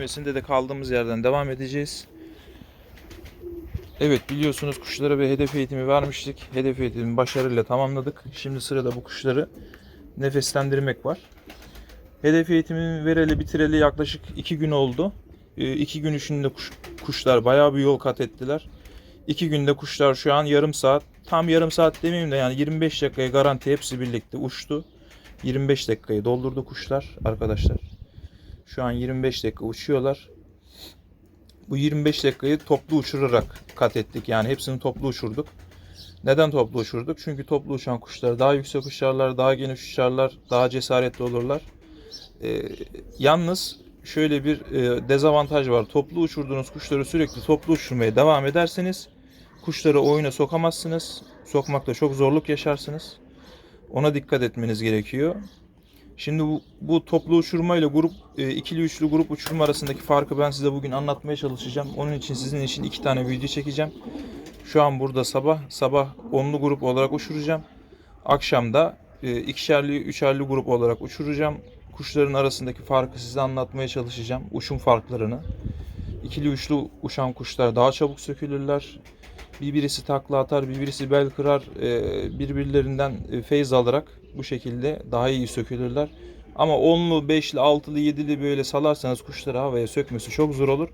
kümesinde de kaldığımız yerden devam edeceğiz. Evet biliyorsunuz kuşlara bir hedef eğitimi vermiştik. Hedef eğitimi başarıyla tamamladık. Şimdi sırada bu kuşları nefeslendirmek var. Hedef eğitimini vereli bitireli yaklaşık 2 gün oldu. 2 gün içinde kuş, kuşlar bayağı bir yol kat ettiler. 2 günde kuşlar şu an yarım saat, tam yarım saat demeyeyim de yani 25 dakikaya garanti hepsi birlikte uçtu. 25 dakikayı doldurdu kuşlar arkadaşlar. Şu an 25 dakika uçuyorlar. Bu 25 dakikayı toplu uçurarak kat ettik. Yani hepsini toplu uçurduk. Neden toplu uçurduk? Çünkü toplu uçan kuşlar daha yüksek uçarlar, daha geniş uçarlar, daha cesaretli olurlar. Ee, yalnız şöyle bir e, dezavantaj var. Toplu uçurduğunuz kuşları sürekli toplu uçurmaya devam ederseniz kuşları oyuna sokamazsınız. Sokmakta çok zorluk yaşarsınız. Ona dikkat etmeniz gerekiyor. Şimdi bu, bu toplu uçurma ile grup e, ikili üçlü grup uçurma arasındaki farkı ben size bugün anlatmaya çalışacağım. Onun için sizin için iki tane video çekeceğim. Şu an burada sabah sabah onlu grup olarak uçuracağım. Akşam da e, ikişerli üçerli grup olarak uçuracağım. Kuşların arasındaki farkı size anlatmaya çalışacağım. Uçum farklarını. İkili üçlü uçan kuşlar daha çabuk sökülürler. Bir birisi takla atar, bir birisi bel kırar. E, birbirlerinden e, feyz alarak bu şekilde daha iyi sökülürler. Ama onlu, beşli, altılı, yedili böyle salarsanız kuşları havaya sökmesi çok zor olur.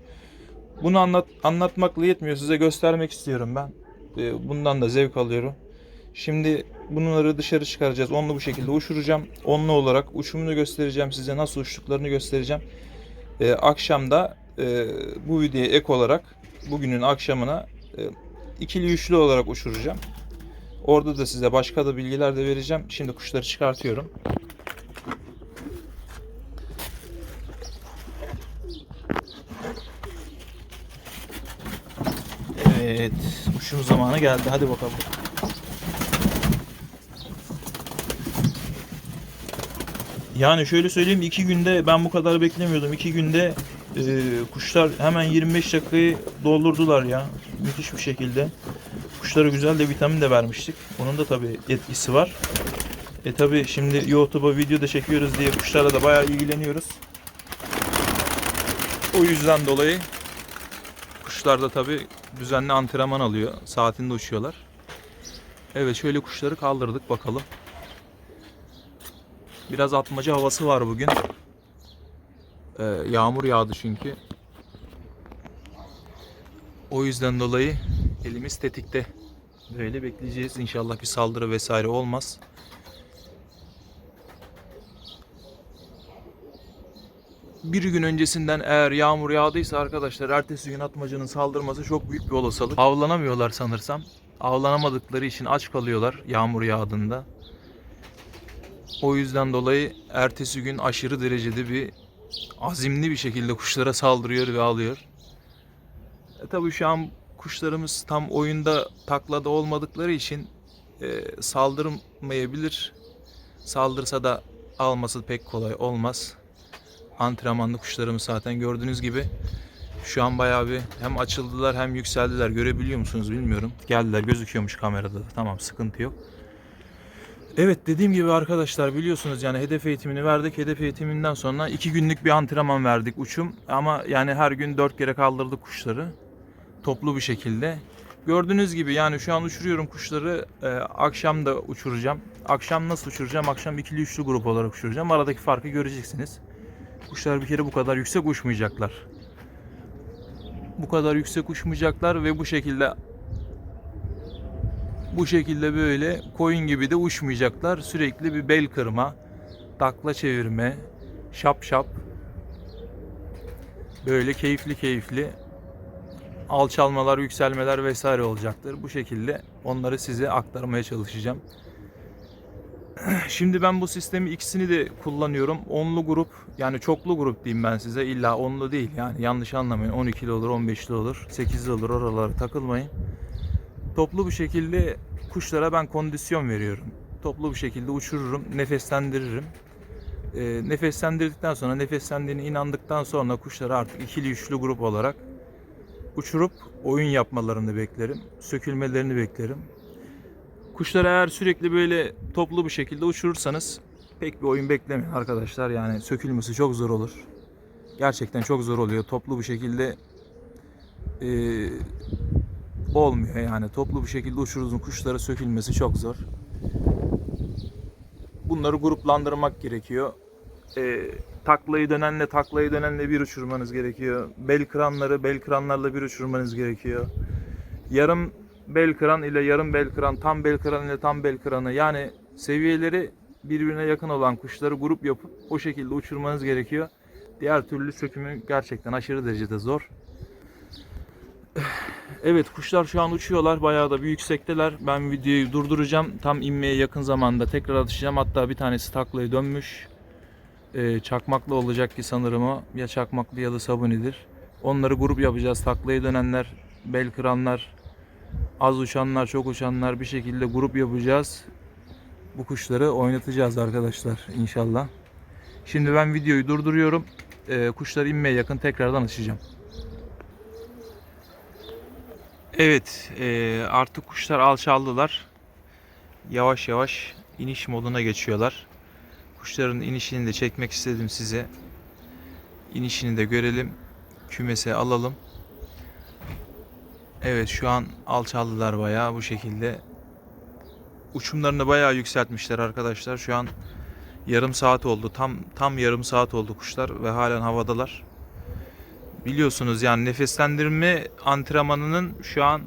Bunu anlat, anlatmakla yetmiyor. Size göstermek istiyorum ben. E, bundan da zevk alıyorum. Şimdi bunları dışarı çıkaracağız. Onlu bu şekilde uçuracağım. Onlu olarak uçumunu göstereceğim size. Nasıl uçtuklarını göstereceğim. E, akşam da e, bu videoya ek olarak bugünün akşamına e, ikili üçlü olarak uçuracağım. Orada da size başka da bilgiler de vereceğim. Şimdi kuşları çıkartıyorum. Evet, uçum zamanı geldi. Hadi bakalım. Yani şöyle söyleyeyim iki günde ben bu kadar beklemiyordum. İki günde e, kuşlar hemen 25 dakikayı doldurdular ya. Müthiş bir şekilde. Kuşlara güzel de vitamin de vermiştik. Onun da tabii etkisi var. E tabii şimdi YouTube'a video da çekiyoruz diye kuşlarla da bayağı ilgileniyoruz. O yüzden dolayı kuşlar da tabii düzenli antrenman alıyor. Saatinde uçuyorlar. Evet şöyle kuşları kaldırdık bakalım. Biraz atmaca havası var bugün. Ee, yağmur yağdı çünkü. O yüzden dolayı elimiz tetikte. Böyle bekleyeceğiz. İnşallah bir saldırı vesaire olmaz. Bir gün öncesinden eğer yağmur yağdıysa arkadaşlar ertesi gün atmacanın saldırması çok büyük bir olasılık. Avlanamıyorlar sanırsam. Avlanamadıkları için aç kalıyorlar yağmur yağdığında. O yüzden dolayı ertesi gün aşırı derecede bir azimli bir şekilde kuşlara saldırıyor ve alıyor. E tabii şu an kuşlarımız tam oyunda taklada olmadıkları için e, saldırmayabilir. Saldırsa da alması pek kolay olmaz. Antrenmanlı kuşlarımız zaten gördüğünüz gibi şu an bayağı bir hem açıldılar hem yükseldiler. Görebiliyor musunuz bilmiyorum. Geldiler gözüküyormuş kamerada da. Tamam sıkıntı yok. Evet dediğim gibi arkadaşlar biliyorsunuz yani hedef eğitimini verdik. Hedef eğitiminden sonra iki günlük bir antrenman verdik uçum. Ama yani her gün dört kere kaldırdık kuşları. Toplu bir şekilde. Gördüğünüz gibi yani şu an uçuruyorum kuşları. Ee, akşam da uçuracağım. Akşam nasıl uçuracağım? Akşam ikili üçlü grup olarak uçuracağım. Aradaki farkı göreceksiniz. Kuşlar bir kere bu kadar yüksek uçmayacaklar. Bu kadar yüksek uçmayacaklar ve bu şekilde bu şekilde böyle koyun gibi de uçmayacaklar. Sürekli bir bel kırma, takla çevirme, şap şap. Böyle keyifli keyifli alçalmalar, yükselmeler vesaire olacaktır. Bu şekilde onları size aktarmaya çalışacağım. Şimdi ben bu sistemi ikisini de kullanıyorum. Onlu grup yani çoklu grup diyeyim ben size. İlla onlu değil yani yanlış anlamayın. 12'li olur, 15'li olur, 8'li olur oralara takılmayın. Toplu bir şekilde kuşlara ben kondisyon veriyorum. Toplu bir şekilde uçururum, nefeslendiririm. E, nefeslendirdikten sonra, nefeslendiğine inandıktan sonra kuşları artık ikili üçlü grup olarak uçurup oyun yapmalarını beklerim. Sökülmelerini beklerim. Kuşları eğer sürekli böyle toplu bir şekilde uçurursanız pek bir oyun beklemeyin arkadaşlar. Yani sökülmesi çok zor olur. gerçekten çok zor oluyor. Toplu bir şekilde e, olmuyor yani. Toplu bir şekilde uçurduğun kuşlara sökülmesi çok zor. Bunları gruplandırmak gerekiyor. E, taklayı dönenle taklayı dönenle bir uçurmanız gerekiyor. Bel kıranları bel kıranlarla bir uçurmanız gerekiyor. Yarım bel kıran ile yarım bel kıran, tam bel kıran ile tam bel kıranı yani seviyeleri birbirine yakın olan kuşları grup yapıp o şekilde uçurmanız gerekiyor. Diğer türlü sökümü gerçekten aşırı derecede zor. Evet kuşlar şu an uçuyorlar. Bayağı da bir yüksekteler. Ben videoyu durduracağım. Tam inmeye yakın zamanda tekrar atışacağım. Hatta bir tanesi taklaya dönmüş. Ee, çakmaklı olacak ki sanırım o. Ya çakmaklı ya da sabunidir. Onları grup yapacağız. Taklaya dönenler, bel kıranlar, az uçanlar, çok uçanlar bir şekilde grup yapacağız. Bu kuşları oynatacağız arkadaşlar inşallah. Şimdi ben videoyu durduruyorum. Ee, kuşlar inmeye yakın tekrardan açacağım. Evet, e, artık kuşlar alçaldılar. Yavaş yavaş iniş moduna geçiyorlar. Kuşların inişini de çekmek istedim size. İnişini de görelim. Kümese alalım. Evet, şu an alçaldılar bayağı bu şekilde. Uçumlarını bayağı yükseltmişler arkadaşlar. Şu an yarım saat oldu. Tam tam yarım saat oldu kuşlar ve halen havadalar biliyorsunuz yani nefeslendirme antrenmanının şu an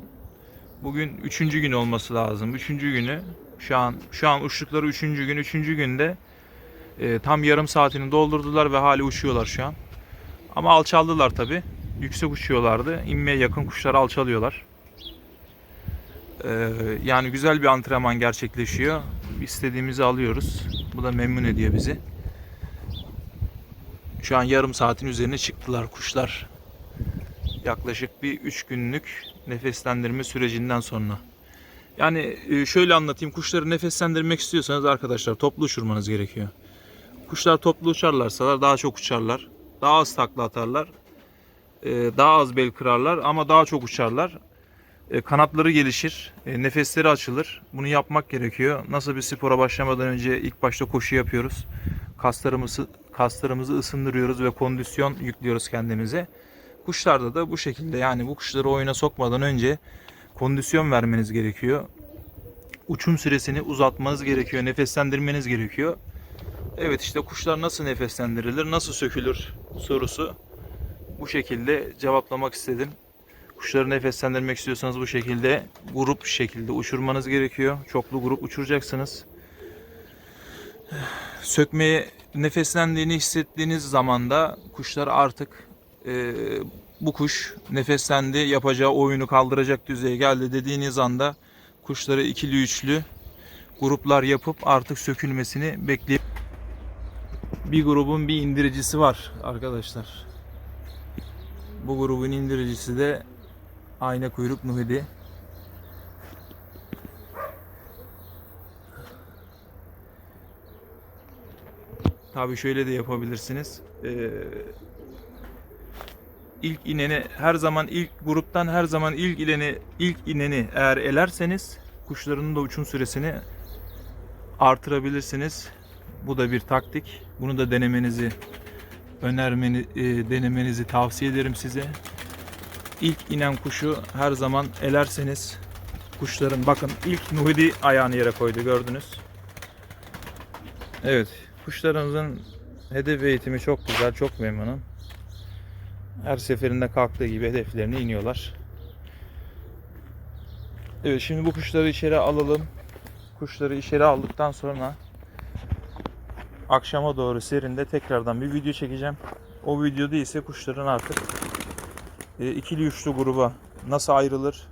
bugün üçüncü gün olması lazım. Üçüncü günü şu an şu an uçtukları üçüncü gün. Üçüncü günde e, tam yarım saatini doldurdular ve hali uçuyorlar şu an. Ama alçaldılar tabi. Yüksek uçuyorlardı. İnmeye yakın kuşlar alçalıyorlar. E, yani güzel bir antrenman gerçekleşiyor. İstediğimizi alıyoruz. Bu da memnun ediyor bizi. Şu an yarım saatin üzerine çıktılar kuşlar. Yaklaşık bir 3 günlük nefeslendirme sürecinden sonra. Yani e, şöyle anlatayım. Kuşları nefeslendirmek istiyorsanız arkadaşlar toplu uçurmanız gerekiyor. Kuşlar toplu uçarlarsa daha çok uçarlar. Daha az takla atarlar. e, Daha az bel kırarlar ama daha çok uçarlar. E, Kanatları gelişir. e, Nefesleri açılır. Bunu yapmak gerekiyor. Nasıl bir spora başlamadan önce ilk başta koşu yapıyoruz. Kaslarımızı kaslarımızı ısındırıyoruz ve kondisyon yüklüyoruz kendimize. Kuşlarda da bu şekilde yani bu kuşları oyuna sokmadan önce kondisyon vermeniz gerekiyor. Uçum süresini uzatmanız gerekiyor, nefeslendirmeniz gerekiyor. Evet işte kuşlar nasıl nefeslendirilir, nasıl sökülür sorusu bu şekilde cevaplamak istedim. Kuşları nefeslendirmek istiyorsanız bu şekilde grup şekilde uçurmanız gerekiyor. Çoklu grup uçuracaksınız. Sökmeye nefeslendiğini hissettiğiniz zaman da kuşlar artık e, bu kuş nefeslendi yapacağı oyunu kaldıracak düzeye geldi dediğiniz anda kuşları ikili üçlü gruplar yapıp artık sökülmesini bekleyip bir grubun bir indiricisi var arkadaşlar. Bu grubun indiricisi de ayna kuyruk nuhidi. Tabii şöyle de yapabilirsiniz. Ee, ilk ineni her zaman ilk gruptan her zaman ilk ineni ilk ineni eğer elerseniz kuşların da uçum süresini artırabilirsiniz. Bu da bir taktik. Bunu da denemenizi önermeni e, denemenizi tavsiye ederim size. İlk inen kuşu her zaman elerseniz kuşların bakın ilk Nuhidi ayağını yere koydu gördünüz. Evet kuşlarımızın hedef eğitimi çok güzel çok memnunum. Her seferinde kalktığı gibi hedeflerine iniyorlar. Evet şimdi bu kuşları içeri alalım. Kuşları içeri aldıktan sonra akşama doğru serinde tekrardan bir video çekeceğim. O videoda ise kuşların artık e, ikili üçlü gruba nasıl ayrılır?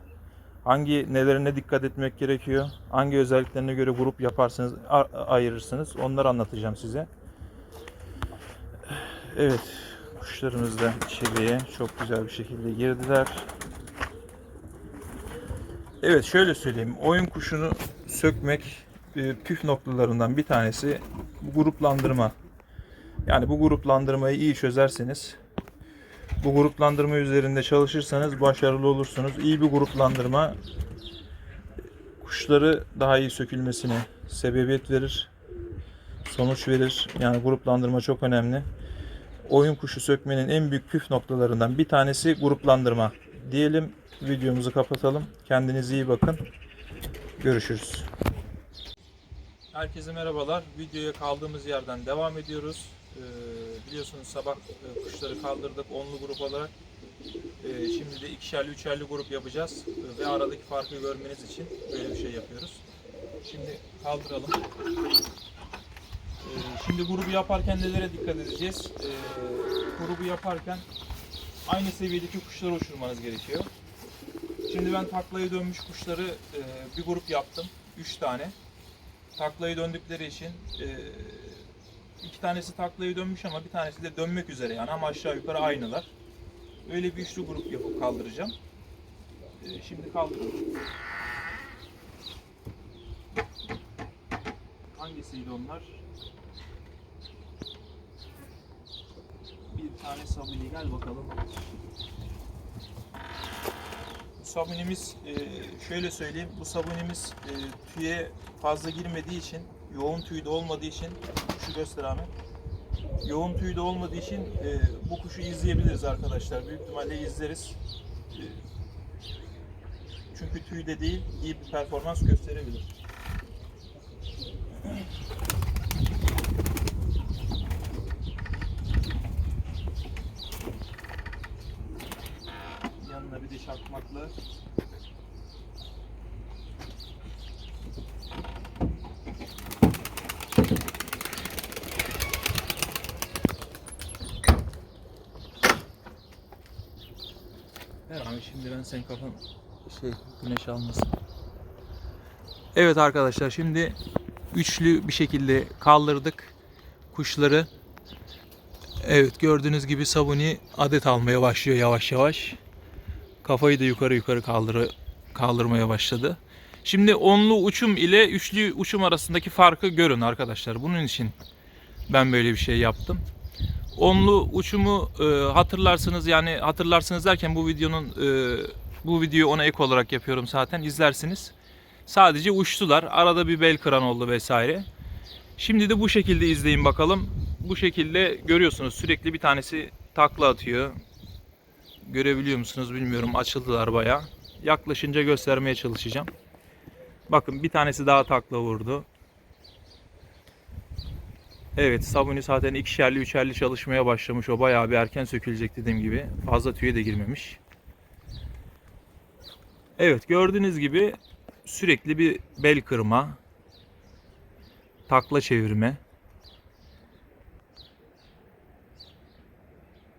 Hangi nelerine dikkat etmek gerekiyor? Hangi özelliklerine göre grup yaparsınız, ayırırsınız? Onları anlatacağım size. Evet, kuşlarımız da içeriye çok güzel bir şekilde girdiler. Evet, şöyle söyleyeyim. Oyun kuşunu sökmek püf noktalarından bir tanesi gruplandırma. Yani bu gruplandırmayı iyi çözerseniz bu gruplandırma üzerinde çalışırsanız başarılı olursunuz. İyi bir gruplandırma kuşları daha iyi sökülmesine sebebiyet verir. Sonuç verir. Yani gruplandırma çok önemli. oyun kuşu sökmenin en büyük püf noktalarından bir tanesi gruplandırma. Diyelim videomuzu kapatalım. Kendinize iyi bakın. Görüşürüz. Herkese merhabalar. Videoya kaldığımız yerden devam ediyoruz. Ee, biliyorsunuz sabah e, kuşları kaldırdık onlu grup olarak. Ee, şimdi de ikişerli üçerli grup yapacağız. Ee, ve aradaki farkı görmeniz için böyle bir şey yapıyoruz. Şimdi kaldıralım. Ee, şimdi grubu yaparken nelere dikkat edeceğiz? Ee, grubu yaparken aynı seviyedeki kuşları uçurmanız gerekiyor. Şimdi ben taklayı dönmüş kuşları e, bir grup yaptım. 3 tane. Taklayı döndükleri için e, iki tanesi taklayı dönmüş ama bir tanesi de dönmek üzere yani ama aşağı yukarı aynılar. Öyle bir üçlü grup yapıp kaldıracağım. E, şimdi kaldıralım. Hangisiydi onlar? Bir tane sabuni gel bakalım. Bu sabunimiz e, şöyle söyleyeyim. Bu sabunimiz e, tüye fazla girmediği için, yoğun tüyde olmadığı için kuşu göster. Yoğun tüyde olmadığı için e, bu kuşu izleyebiliriz arkadaşlar. Büyük ihtimalle izleriz. Çünkü tüyde değil, iyi bir performans gösterebilir. Yanına bir de çakmakla Ver abi şimdi ben senin kafan şey güneş almasın. Evet arkadaşlar şimdi üçlü bir şekilde kaldırdık kuşları. Evet gördüğünüz gibi Sabuni adet almaya başlıyor yavaş yavaş. Kafayı da yukarı yukarı kaldırı, kaldırmaya başladı. Şimdi onlu uçum ile üçlü uçum arasındaki farkı görün arkadaşlar. Bunun için ben böyle bir şey yaptım. Onlu uçumu e, hatırlarsınız yani hatırlarsınız derken bu videonun e, bu videoyu ona ek olarak yapıyorum zaten izlersiniz. Sadece uçtular. Arada bir bel kıran oldu vesaire. Şimdi de bu şekilde izleyin bakalım. Bu şekilde görüyorsunuz sürekli bir tanesi takla atıyor. Görebiliyor musunuz bilmiyorum. Açıldılar bayağı. Yaklaşınca göstermeye çalışacağım. Bakın bir tanesi daha takla vurdu. Evet sabuni zaten ikişerli üçerli çalışmaya başlamış. O bayağı bir erken sökülecek dediğim gibi. Fazla tüye de girmemiş. Evet gördüğünüz gibi sürekli bir bel kırma. Takla çevirme.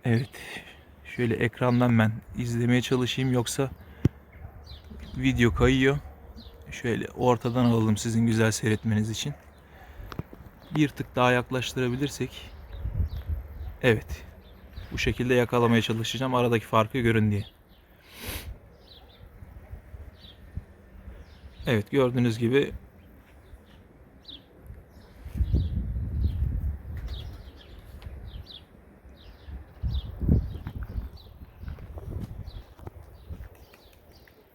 Evet. Şöyle ekrandan ben izlemeye çalışayım yoksa video kayıyor. Şöyle ortadan alalım sizin güzel seyretmeniz için. Bir tık daha yaklaştırabilirsek. Evet. Bu şekilde yakalamaya çalışacağım. Aradaki farkı görün diye. Evet gördüğünüz gibi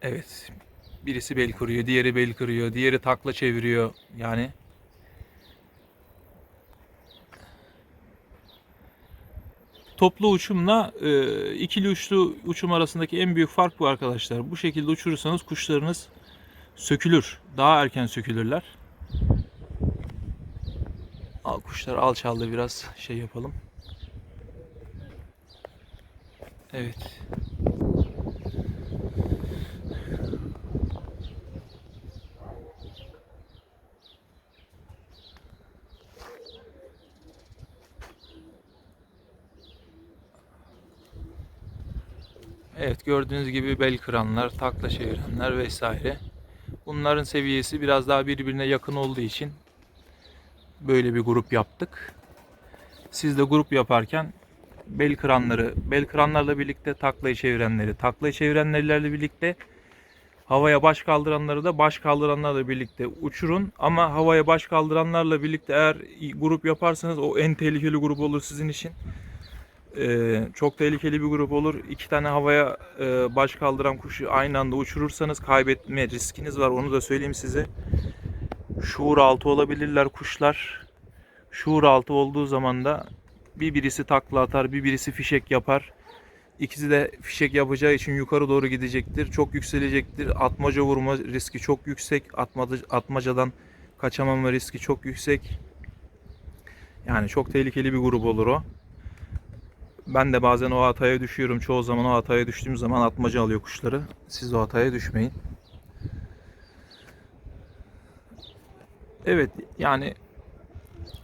Evet. Birisi bel kırıyor, diğeri bel kırıyor, diğeri takla çeviriyor. Yani toplu uçumla e, ikili uçlu uçum arasındaki en büyük fark bu arkadaşlar. Bu şekilde uçurursanız kuşlarınız sökülür. Daha erken sökülürler. Al, kuşlar alçaldı biraz şey yapalım. Evet. Evet gördüğünüz gibi bel kıranlar, takla çevirenler vesaire. Bunların seviyesi biraz daha birbirine yakın olduğu için böyle bir grup yaptık. Siz de grup yaparken bel kıranları, bel kıranlarla birlikte taklayı çevirenleri, taklayı çevirenlerle birlikte havaya baş kaldıranları da baş kaldıranlarla birlikte uçurun. Ama havaya baş kaldıranlarla birlikte eğer grup yaparsanız o en tehlikeli grup olur sizin için. Ee, çok tehlikeli bir grup olur. İki tane havaya e, baş kaldıran kuşu aynı anda uçurursanız kaybetme riskiniz var. Onu da söyleyeyim size. Şuur altı olabilirler kuşlar. Şuur altı olduğu zaman da Bir birisi takla atar, bir birisi fişek yapar. İkisi de fişek yapacağı için yukarı doğru gidecektir. Çok yükselecektir. Atmaca vurma riski çok yüksek. Atmaca, atmacadan kaçamama riski çok yüksek. Yani çok tehlikeli bir grup olur o. Ben de bazen o hataya düşüyorum. Çoğu zaman o hataya düştüğüm zaman atmaca alıyor kuşları. Siz o hataya düşmeyin. Evet yani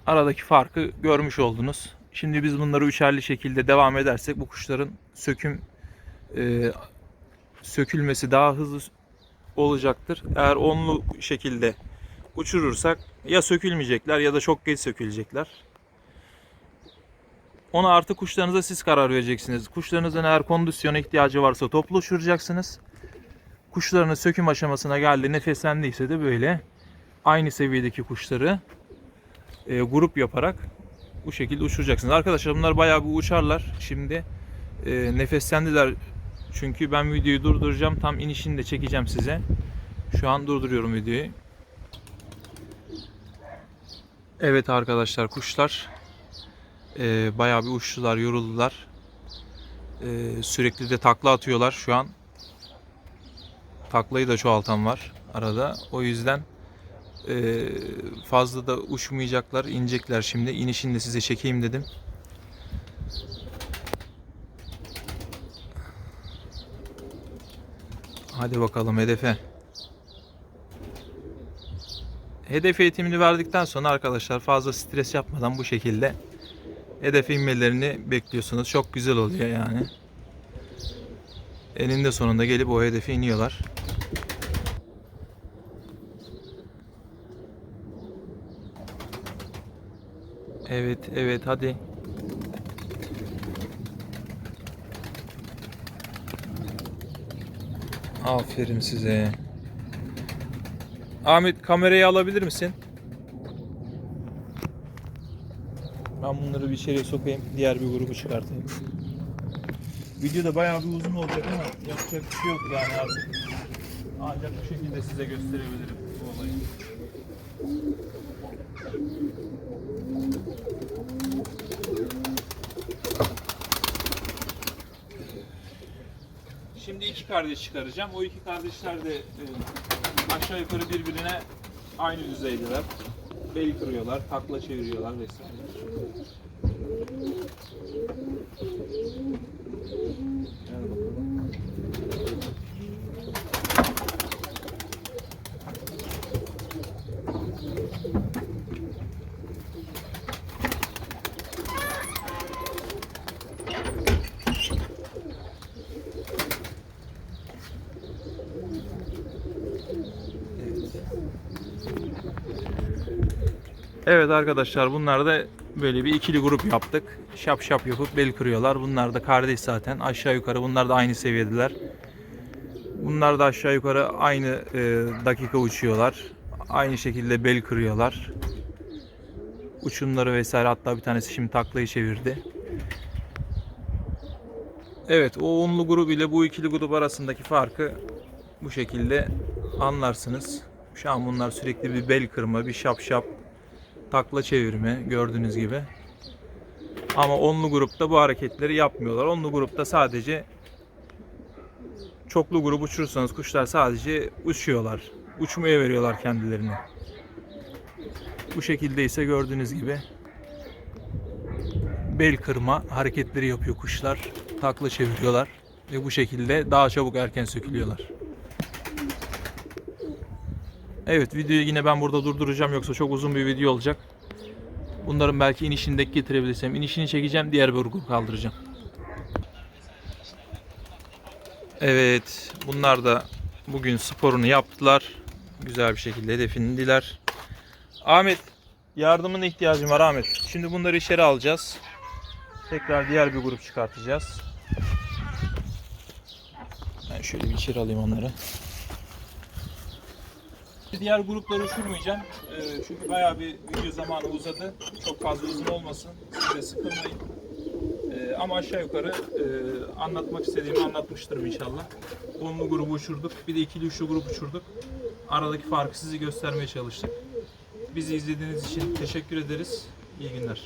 aradaki farkı görmüş oldunuz. Şimdi biz bunları üçerli şekilde devam edersek bu kuşların söküm e, sökülmesi daha hızlı olacaktır. Eğer onlu şekilde uçurursak ya sökülmeyecekler ya da çok geç sökülecekler. Ona artık kuşlarınıza siz karar vereceksiniz. Kuşlarınızın eğer kondisyona ihtiyacı varsa toplu uçuracaksınız. Kuşlarınız söküm aşamasına geldi, nefeslendiyse de böyle aynı seviyedeki kuşları e, grup yaparak bu şekilde uçuracaksınız. Arkadaşlar bunlar bayağı bir uçarlar. Şimdi e, nefeslendiler. Çünkü ben videoyu durduracağım. Tam inişini de çekeceğim size. Şu an durduruyorum videoyu. Evet arkadaşlar kuşlar e, bayağı bir uçtular, yoruldular. E, sürekli de takla atıyorlar şu an. Taklayı da çoğaltan var arada. O yüzden e, fazla da uçmayacaklar, inecekler şimdi. İnişini de size çekeyim dedim. Hadi bakalım hedefe. Hedef eğitimini verdikten sonra arkadaşlar fazla stres yapmadan bu şekilde hedefe inmelerini bekliyorsunuz. Çok güzel oluyor yani. Eninde sonunda gelip o hedefe iniyorlar. Evet, evet hadi. Aferin size. Ahmet kamerayı alabilir misin? Ben bunları bir içeriye sokayım. Diğer bir grubu çıkartayım. Video da bayağı bir uzun olacak ama yapacak bir şey yok yani artık. Ancak bu şekilde size gösterebilirim bu olayı. Şimdi iki kardeş çıkaracağım. O iki kardeşler de e, aşağı yukarı birbirine aynı düzeydeler. Bel kırıyorlar, takla çeviriyorlar vesaire. Evet arkadaşlar bunlar da böyle bir ikili grup yaptık. Şap şap yapıp bel kırıyorlar. Bunlar da kardeş zaten. Aşağı yukarı bunlar da aynı seviyedeler. Bunlar da aşağı yukarı aynı e, dakika uçuyorlar. Aynı şekilde bel kırıyorlar. Uçumları vesaire hatta bir tanesi şimdi taklayı çevirdi. Evet o onlu grup ile bu ikili grup arasındaki farkı bu şekilde anlarsınız. Şu an bunlar sürekli bir bel kırma, bir şap şap takla çevirme gördüğünüz gibi. Ama onlu grupta bu hareketleri yapmıyorlar. Onlu grupta sadece çoklu grup uçurursanız kuşlar sadece uçuyorlar. Uçmaya veriyorlar kendilerini. Bu şekilde ise gördüğünüz gibi bel kırma hareketleri yapıyor kuşlar. Takla çeviriyorlar ve bu şekilde daha çabuk erken sökülüyorlar. Evet videoyu yine ben burada durduracağım yoksa çok uzun bir video olacak. Bunların belki inişini de getirebilirsem inişini çekeceğim diğer bir grubu kaldıracağım. Evet bunlar da bugün sporunu yaptılar. Güzel bir şekilde hedefini indiler. Ahmet yardımına ihtiyacım var Ahmet. Şimdi bunları içeri alacağız. Tekrar diğer bir grup çıkartacağız. Ben şöyle bir içeri alayım onları. Diğer grupları uçurmayacağım. Ee, çünkü bayağı bir video zamanı uzadı. Çok fazla uzun olmasın. Siz de sıkılmayın. Ee, ama aşağı yukarı e, anlatmak istediğimi anlatmıştırım inşallah. Onlu grubu uçurduk. Bir de ikili üçlü grup uçurduk. Aradaki farkı sizi göstermeye çalıştık. Bizi izlediğiniz için teşekkür ederiz. İyi günler.